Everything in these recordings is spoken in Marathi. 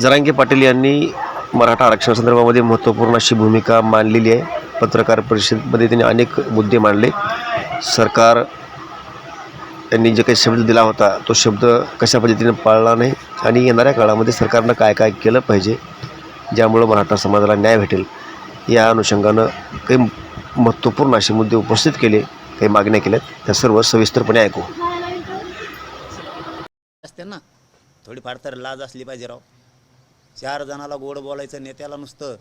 जरांगे पाटील यांनी मराठा आरक्षणासंदर्भामध्ये महत्त्वपूर्ण अशी भूमिका मांडलेली आहे. पत्रकार परिषदेमध्ये त्यांनी अनेक मुद्दे मांडले. सरकार यांनी जे काही शब्द दिला होता तो शब्द कशा पद्धतीने पाळला नाही आणि येणाऱ्या काळामध्ये सरकारनं काय काय केलं पाहिजे ज्यामुळं मराठा समाजाला न्याय भेटेल या अनुषंगानं काही महत्त्वपूर्ण असे मुद्दे उपस्थित केले काही मागण्या केल्या त्या सर्व सविस्तरपणे ऐकू. असते ना? थोडीफार तर लाज असली पाहिजे राव. चार जणाला गोड बोलायचं नेत्याला नुसतं.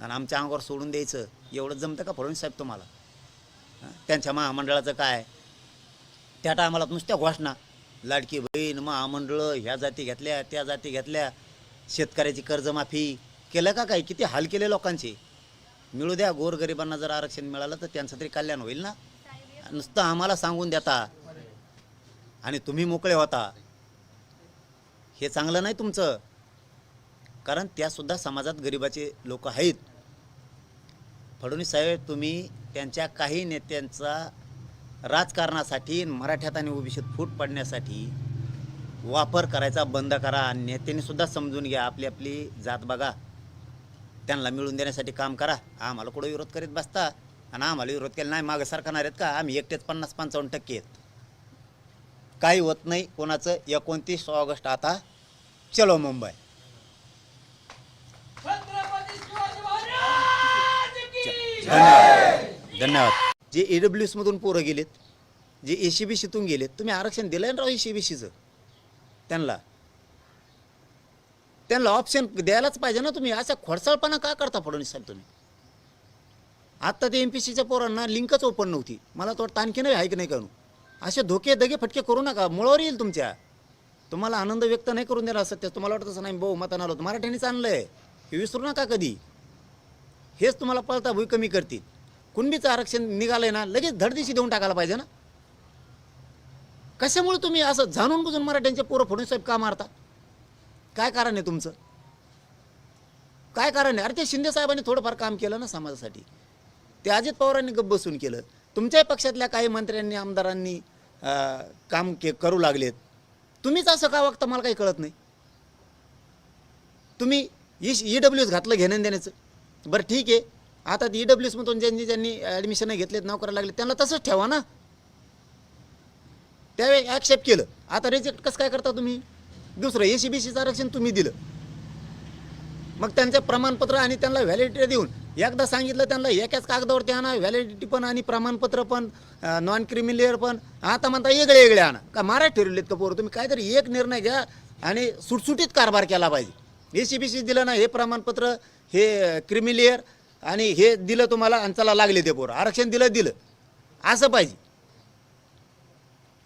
आणि आमच्या अंगावर सोडून द्यायचं. एवढं जमतं का फडणवीस साहेब तुम्हाला? त्यांच्या महामंडळाचं काय? त्या टायमाला नुसत्या घोषणा. लाडकी बहीण महामंडळं ह्या जाती घेतल्या त्या जाती घेतल्या. शेतकऱ्याची कर्जमाफी. केलं का काय किती हाल केले लोकांचे? मिळू द्या गोरगरिबांना जर आरक्षण मिळालं तर त्यांचं तरी कल्याण होईल ना? नुसतं आम्हाला सांगून देता. आणि तुम्ही मोकळे होता. हे चांगलं नाही तुमचं. कारण त्यासुद्धा समाजात गरिबाचे लोक आहेत. फडणवीस साहेब तुम्ही त्यांच्या काही नेत्यांचा राजकारणासाठी मराठ्यात आणि ओबीसीत फूट पडण्यासाठी वापर करायचा बंद करा आणि नेत्यांनी सुद्धा समजून घ्या आपली आपली जात बघा. त्यांना मिळून देण्यासाठी काम करा. आम्हाला कुठं विरोध करीत बसता? आणि आम्हाला विरोध केला नाही मागं सरकारणार आहेत का? आम्ही एकटेच पन्नास पंचावन्न टक्के आहेत. काही होत नाही कोणाचं एकोणतीस ऑगस्ट आता चलो मुंबई. धन्यवाद. धन्यवाद. जे ए डब्ल्यू एसमधून पोरं गेलेत जे ए सी बी सीतून गेलेत तुम्ही आरक्षण दिलं ना राव ए सी बी सीचं त्यांना. त्यांना ऑप्शन द्यायलाच पाहिजे ना तुम्ही. असा खोडसाळपणा का करता फडणवीस साहेब तुम्ही? आत्ता ते एम पी सीच्या पोरांना लिंकच ओपन नव्हती. मला तो आणखी नाही आहे की नाही करू. असे धोके दगे फटके करू नका. मुळावर येईल तुमच्या. तुम्हाला आनंद व्यक्त नाही करून देणार सत्य. तुम्हाला वाटत असं नाही भाऊ मताना आलो. मराठ्यांनीच आणलंय. हे विसरू नका कधी. हेच तुम्हाला पळता भुई कमी करतील. कुणबीचं आरक्षण निघालंय ना लगेच धडदिशी देऊन टाकायला पाहिजे ना. कशामुळे तुम्ही असं जाणून बुजून मराठ्यांचे पोरं फडणवीस साहेब का मारता? काय कारण आहे तुमचं? काय कारण आहे? अरे ते शिंदे साहेबांनी थोडंफार काम केलं ना समाजासाठी. ते अजित पवारांनी गप्प बसून केलं. तुमच्याही पक्षातल्या काही मंत्र्यांनी आमदारांनी काम के करू लागलेत. तुम्हीच असं का वागता? मला काही कळत नाही. तुम्ही ई ई डब्ल्यू एस घातलं घेण्या देण्याचं बरं ठीक आहे. आता ई डब्ल्यू एसमधून ज्यांनी ज्यांनी ॲडमिशन घेतलेत नोकऱ्या लागले त्यांना तसंच ठेवा ना. त्यावेळी ॲक्सेप्ट केलं. आता रिजेक्ट कसं काय करता तुम्ही? दुसरं ए सी बी सीचं आरक्षण तुम्ही दिलं. मग त्यांचं प्रमाणपत्र आणि त्यांना व्हॅलिडिटी देऊन एकदा सांगितलं त्यांना एकाच कागदावरती आणा व्हॅलिडिटी पण आणि प्रमाणपत्र पण नॉन क्रिमिलियर पण. आता म्हणता वेगळे वेगळे आणा. का मारा ठरवलेत का पोरं? तुम्ही काहीतरी एक निर्णय घ्या आणि सुटसुटीत कारभार केला पाहिजे. ए सी बी सी दिलं ना हे प्रमाणपत्र हे क्रिमिलियर आणि हे दिलं तुम्हाला आणि चला लागले ते पोरं. आरक्षण दिलं दिलं. असं पाहिजे.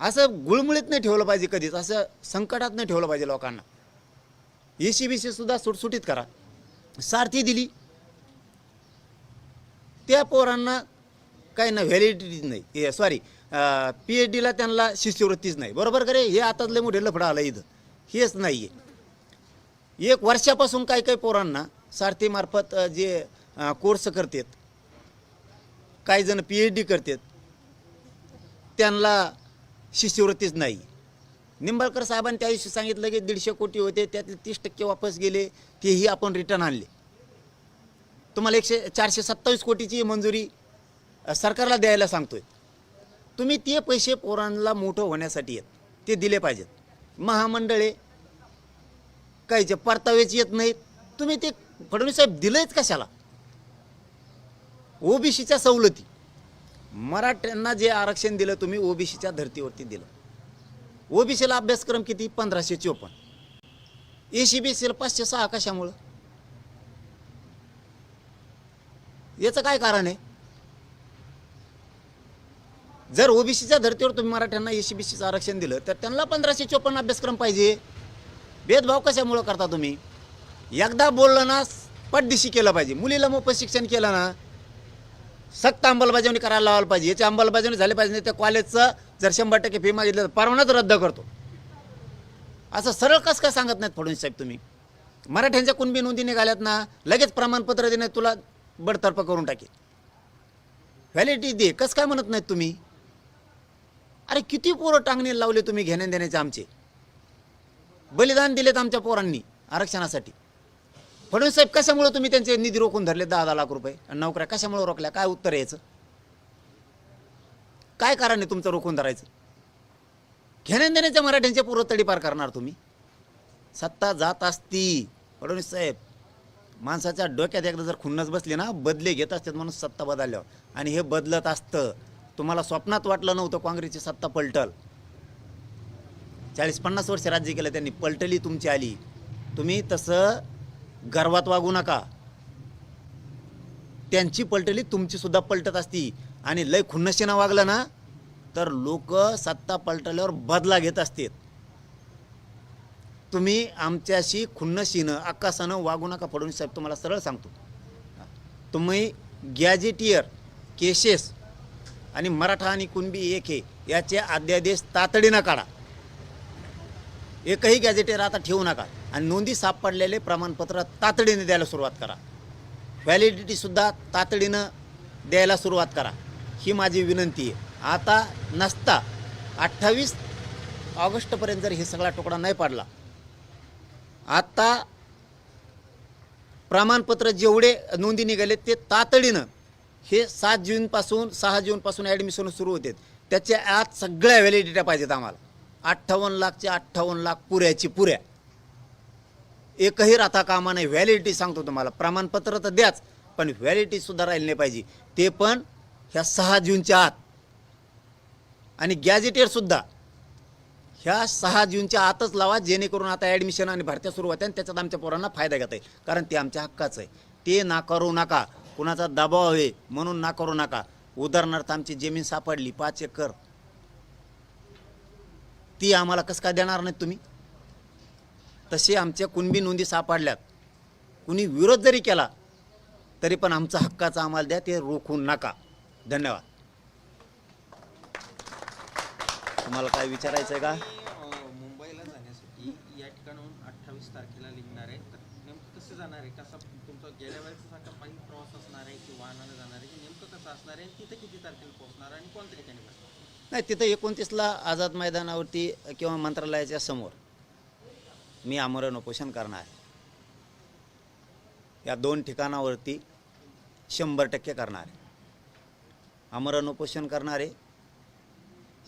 असं गुळमुळीत नाही ठेवलं पाहिजे कधीच. असं संकटात नाही ठेवलं पाहिजे लोकांना. ए सी बी सीसुद्धा सुटसुटीत करा. सारथी दिली. त्या पोरांना काही ना व्हॅलिडिटीच नाही. सॉरी पी एच डीला त्यांना शिष्यवृत्तीच नाही. बरोबर का रे? हे आताच लय मोठे लफडं आलं इथं. हेच नाही आहे एक वर्षापासून काही काही पोरांना सारथीमार्फत जे कोर्स करतात काही जण पी एच डी करतात त्यांना शिष्यवृत्तीच नाही. निंबाळकर साहेबांनी त्या दिवशी सांगितलं की दीडशे कोटी होते त्यातले तीस टक्के वापस गेले तेही आपण रिटर्न आणले. तुम्हाला एकशे चारशे सत्तावीस कोटीची मंजुरी सरकारला द्यायला सांगतोय. तुम्ही ते पैसे पोरांना मोठं होण्यासाठी आहेत ते दिले पाहिजेत. महामंडळे काहीचे परतावेच येत नाहीत तुम्ही ते फडणवीस साहेब दिलंच कशाला? ओबीसीच्या सवलती. मराठ्यांना जे आरक्षण दिलं तुम्ही ओबीसीच्या धर्तीवरती दिलं. ओबीसीला अभ्यासक्रम किती? पंधराशे चोपन्न. ए सी बी सीला पाचशे सहा कशामुळं? याचं काय कारण आहे? जर ओबीसीच्या धर्तीवर तुम्ही मराठ्यांना ए सी बी सीचं आरक्षण दिलं तर त्यांना पंधराशे चोपन्न अभ्यासक्रम पाहिजे. भेदभाव कशामुळं करता तुम्ही? एकदा बोललं ना पटदिशी केलं पाहिजे. मुलीला मोफत शिक्षण केलं ना सक्त अंमलबजावणी करायला लावायला पाहिजे. याची अंमलबजावणी झाली पाहिजे नाही त्या कॉलेजचं जर शंभर टक्के फी मागितलं तर परवानाच रद्द करतो. असं सरळ कसं काय सांगत नाहीत फडणवीस साहेब तुम्ही? मराठ्यांच्या कुणबी नोंदी निघाल्यात ना लगेच प्रमाणपत्र देण्यात तुला बडतर्फ करून टाकेल. व्हॅलिडिटी दे. कसं काय म्हणत नाहीत तुम्ही? अरे किती पोरं टांगणे लावले तुम्ही घेण्या देण्याचे आमचे? बलिदान दिलेत आमच्या पोरांनी आरक्षणासाठी. फडणवीस साहेब कशामुळे तुम्ही त्यांचे निधी रोखून धरले दहा दहा लाख रुपये? आणि नोकऱ्या कशामुळे रोखल्या? काय उत्तर यायचं? काय कारण आहे तुमचं रोखून धरायचं? घेण्या देण्याच्या मराठ्यांच्या पूर्व तडीपार करणार तुम्ही? सत्ता जात असती. फडणवीस साहेब माणसाच्या डोक्यात एकदा जर खुन्नस बसली ना बदले घेत असतात म्हणून सत्ता बदलल्यावर. आणि हे बदलत असतं. तुम्हाला स्वप्नात वाटलं नव्हतं काँग्रेसची सत्ता पलटल. चाळीस पन्नास वर्ष राज्य केलं त्यांनी पलटली तुमची आली. तुम्ही तसं गर्वात वागू नका. त्यांची पलटली तुमची सुद्धा पलटत असती. आणि लय खुन्नशीनं वागलं ना तर लोक सत्ता पलटल्यावर बदला घेत असतात तुम्ही आमच्याशी खुन्नशीनं आकाशानं वागू नका फडणवीस साहेब तुम्हाला सरळ सांगतो. तुम्ही गॅजेटियर केसेस आणि मराठा आणि कुणबी एक हे याचे अध्यादेश तातडीनं काढा. एकही गॅजेटेर आता ठेवू नका. आणि नोंदी सापडलेले प्रमाणपत्र तातडीने द्यायला सुरुवात करा. व्हॅलिडिटीसुद्धा तातडीनं द्यायला सुरुवात करा. ही माझी विनंती आहे. आता नसता अठ्ठावीस ऑगस्टपर्यंत जर हे सगळा तुकडा नाही पाडला आता प्रमाणपत्र जेवढे नोंदी निघाले ते तातडीनं हे सात जूनपासून सहा जूनपासून ॲडमिशन सुरू होते त्याच्या आत सगळ्या व्हॅलिडिट्या पाहिजेत आम्हाला. अठ्ठावन्न लाखच्या अठ्ठावन्न लाख पुऱ्याची पुऱ्या. एकही राहता कामा नाही. व्हॅलिडिटी सांगतो तुम्हाला. प्रमाणपत्र तर द्याच पण व्हॅलिडिटीसुद्धा राहिली नाही पाहिजे. ते पण ह्या सहा जूनच्या आत. आणि गॅजेटेडसुद्धा ह्या सहा जूनच्या आतच लावा जेणेकरून आता ॲडमिशन आणि भरत्या सुरू होत्या आणि त्याच्यात आमच्या पोरांना फायदा घेता येईल. कारण ते आमच्या हक्काचं आहे. ते नाकारू नका. कुणाचा दबाव आहे म्हणून नाकारू नका. उदाहरणार्थ आमची जमीन सापडली पाच एकर. ती आम्हाला कसं काय देणार नाही तुम्ही? तसे आमच्या कुणबी नोंदी सापडल्यात. कुणी विरोध जरी केला तरी पण आमचा हक्काचा आम्हाला द्या ते रोखू नका. धन्यवाद. तुम्हाला काय विचारायचं आहे का? मुंबईला जाण्यासाठी या ठिकाणाहून अठ्ठावीस तारखेला निघणार आहे. तर नेमकं कसं जाणार आहे? कसा तुमचा गेल्या वेळेचा सारखा पायी प्रवास असणार आहे? की वाहनानं जाणार आहे की नेमकं कसं असणार आहे? तिथे किती तारखेला पोहोचणार आणि कोणत्या ठिकाणी नाही तिथं एकोणतीसला आझाद मैदानावरती किंवा मंत्रालयाच्या समोर मी आमरण उपोषण करणार आहे. या दोन ठिकाणावरती शंभर टक्के करणार आहे. आमरण उपोषण करणारे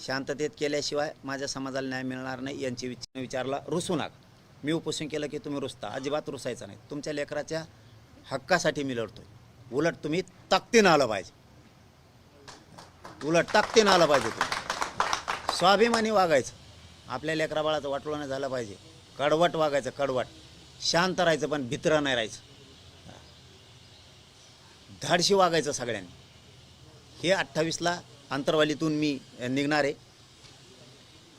शांततेत केल्याशिवाय माझ्या समाजाला न्याय मिळणार नाही यांची विच विचारला रुसू नका. मी उपोषण केलं की तुम्ही रुसता अजिबात रुसायचं नाही. तुमच्या लेकराच्या हक्कासाठी मी लढतो उलट तुम्ही ताकदीनं आलं पाहिजे. उलट ताकदीनं आलं पाहिजे तुम्ही स्वाभिमानी वागायचं. आपल्या लेकरा बाळाचं वाटलं नाही झालं पाहिजे. कडवट वागायचं कडवट. शांत राहायचं पण भित्र नाही राहायचं. धाडशी वागायचं सगळ्यांनी. हे अठ्ठावीसला अंतरवालीतून मी निघणार आहे.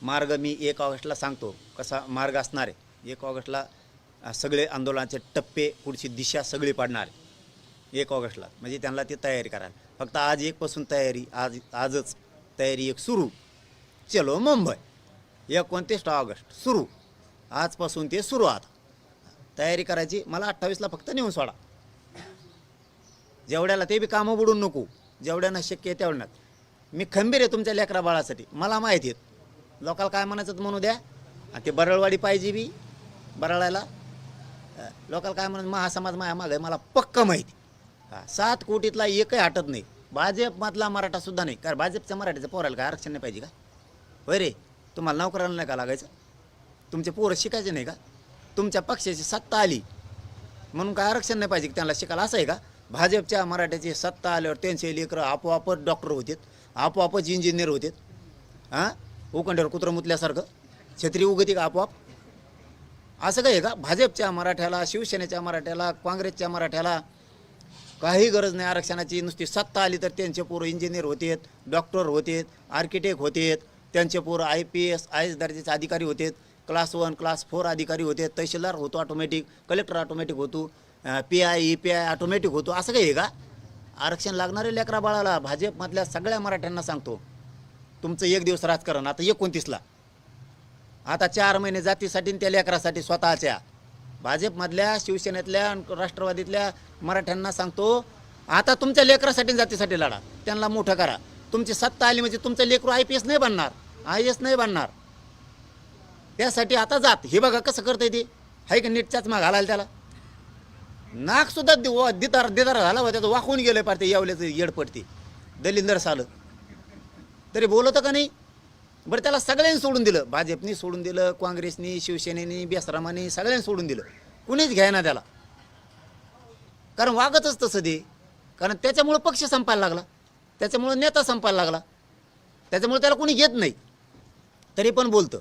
मार्ग मी एक ऑगस्टला सांगतो कसा मार्ग असणार आहे. एक ऑगस्टला सगळे आंदोलनाचे टप्पे पुढची दिशा सगळी पाडणार आहे. एक ऑगस्टला. म्हणजे त्यांना ते तयारी करायला. फक्त आज एकपासून तयारी आज आजच तयारी एक सुरू. चलो मुंबई. एकोणतीस ऑगस्ट. सुरू. आजपासून ते सुरू आता. तयारी करायची मला अठ्ठावीसला फक्त नेऊन सोडा. जेवढ्याला ते बी कामं बुडून नको जेवढ्यानं शक्य आहे तेवढ्यात मी खंबीर आहे तुमच्या लेकरा बाळासाठी. मला माहिती आहेत लोकाला काय म्हणायचं म्हणू द्या. आणि ते बरळवाडी पाहिजे बी बरळायला लोकाला काय म्हणत महासमाज माया माग आहे मला पक्का माहिती. सात कोटीतला एकही हटत नाही. भाजपमधला मराठा सुद्धा नाही. कारण भाजपच्या मराठीचं पोरायला काय आरक्षण नाही पाहिजे का? होय रे तुम्हाला नोकराला नाही का लागायचं? तुमचे पोरं शिकायचे नाही का? तुमच्या पक्षाची सत्ता आली. म्हणून काय आरक्षण नाही पाहिजे की त्यांना शिकायला? असं आहे का? भाजपच्या मराठ्याची सत्ता आल्यावर त्यांचे लेकरं आपोआपच डॉक्टर होते आपोआपच इंजिनियर होते हां? उकंड्यावर कुत्रं मुतल्यासारखं. छत्री उगती का आपोआप? असं काय आहे का? भाजपच्या मराठ्याला शिवसेनेच्या मराठ्याला काँग्रेसच्या मराठ्याला काही गरज नाही आरक्षणाची. नुसती सत्ता आली तर त्यांचे पोरं इंजिनियर होतेत डॉक्टर होतेत आर्किटेक्ट होतेत त्यांचे पोरं I P S I S दर्जाचे अधिकारी होतेत क्लास वन क्लास फोर अधिकारी होते तहसीलदार होतो ऑटोमॅटिक कलेक्टर ऑटोमॅटिक होतो P I E P I automatic होतो. असं काही आहे का? आरक्षण लागणारे लेकरा बाळाला भाजपमधल्या सगळ्या मराठ्यांना सांगतो तुमचं एक दिवस राजकारण आता एकोणतीसला. आता चार महिने जातीसाठी त्या लेकरासाठी स्वतःच्या. भाजपमधल्या शिवसेनेतल्या राष्ट्रवादीतल्या मराठ्यांना सांगतो आता तुमच्या लेकरासाठी जातीसाठी लढा. त्यांना मोठं करा. तुमची सत्ता आली म्हणजे तुमचं लेकरू आय पी एस नाही बनणार. आय एस नाही बनणार. त्यासाठी आता जात. हे बघा कसं करतंय ते. हाय का नीटच्याच मग घालायला त्याला. नाकसुद्धा दि- वा- दितार झाला होता त्याचं वाकून गेलं पार ते येवल्याचं येडपडते दलिंदर सालं. तरी बोलतं का नाही? बरं त्याला सगळ्यांनी सोडून दिलं. भाजपनी सोडून दिलं काँग्रेसनी शिवसेनेनी बेसरामानी सगळ्यांनी सोडून दिलं. कुणीच घ्यायना त्याला. कारण वागतच तसं ते. कारण त्याच्यामुळं पक्ष संपायला लागला. त्याच्यामुळं नेता संपायला लागला. त्याच्यामुळे त्याला कोणी घेत नाही. तरी पण बोलतं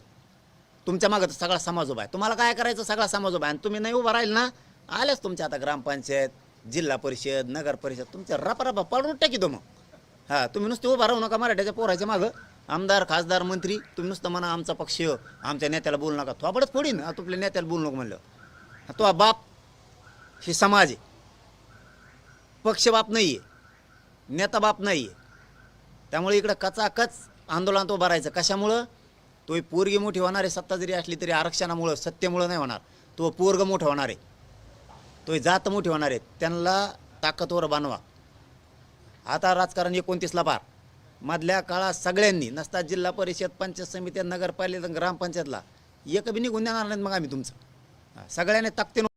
तुमच्या मागं सगळा समाज उभा आहे. तुम्हाला काय करायचं? सगळा समाज उभा आहे. आणि तुम्ही नाही उभा राहील ना आल्याच तुमच्या आता ग्रामपंचायत जिल्हा परिषद नगर परिषद तुमच्या रपारपा पाडून टाकी तो मग. हां तुम्ही नुसते उभा राहू नका मराठ्याच्या पोराच्या मागं. आमदार खासदार मंत्री तुम्ही नुसतं म्हणा आमचा पक्ष आमच्या नेत्याला बोलू नका. थोपडच फोडीन. ना तुपल्या नेत्याला बोलू नको म्हणलं. तो बाप हे समाज आहे. पक्ष बाप नाही आहे नेता बाप नाही आहे त्यामुळे इकडं कचाकच आंदोलन तो भरायचं कशामुळं? तो पोरगी मोठी होणार आहे. सत्ता जरी असली तरी आरक्षणामुळं सत्तेमुळं नाही होणार. तो पोरग मोठा होणार आहे. तो जात मोठी होणार आहे. त्यांना ताकदवर बनवा आता राजकारण एकोणतीसला पार. मधल्या काळात सगळ्यांनी नसता जिल्हा परिषद पंचायत समित्या नगरपालिका ग्रामपंचायतला एक बी निघून देणार नाहीत मग आम्ही तुमचं. सगळ्यांनी ताकदीनं